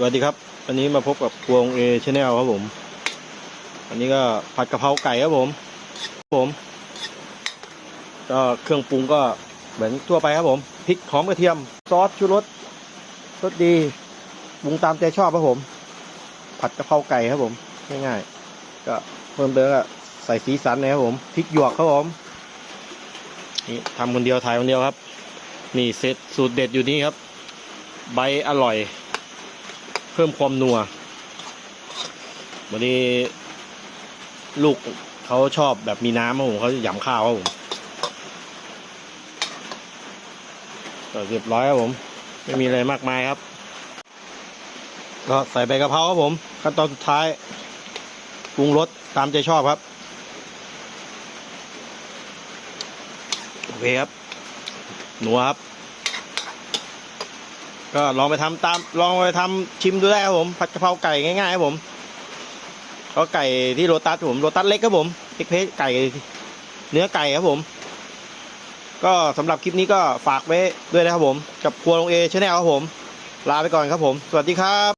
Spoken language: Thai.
สวัสดีครับ วันนี้มาพบกับครัวงเอชแนลครับผม วันนี้ก็ผัดกะเพราไก่ครับผมครับผม ก็เครื่องปรุงก็เหมือนทั่วไปครับผม พริกหอมกระเทียม ซอสชูรสรสดีปรุงตามใจชอบครับผม ผัดกะเพราไก่ครับผม ง่ายๆ ก็เพิ่มเติมก็ใส่สีสันนะครับผม พริกหยวกครับผม นี่ทำคนเดียวถ่ายคนเดียวครับ นี่เซตสูตรเด็ดอยู่นี่ครับ ใบอร่อย พิ่มความนัววันนี้ลูกเขาชอบแบบมีน้ำครับผมเขาจะหยำข้าวครับผมก็เรียบร้อยครับผม ไม่มีอะไรมากมายครับ ก็ใส่ใบกะเพราครับผม ขั้นตอนสุดท้ายปรุงรสตามใจชอบครับ โอเคครับหนัวครับ ก็ลองไปทำตามลองไปทำชิมดูได้ครับผมผัดกะเพราไก่ง่ายๆครับผมก็ไก่ที่โรตัสผมโรตัสเล็กครับผมเอ็กเพสไก่เนื้อไก่ครับผม ก็สำหรับคลิปนี้ก็ฝากไว้ด้วยนะครับผม กับครัวลงเอชแนลครับผม ลาไปก่อนครับผม สวัสดีครับ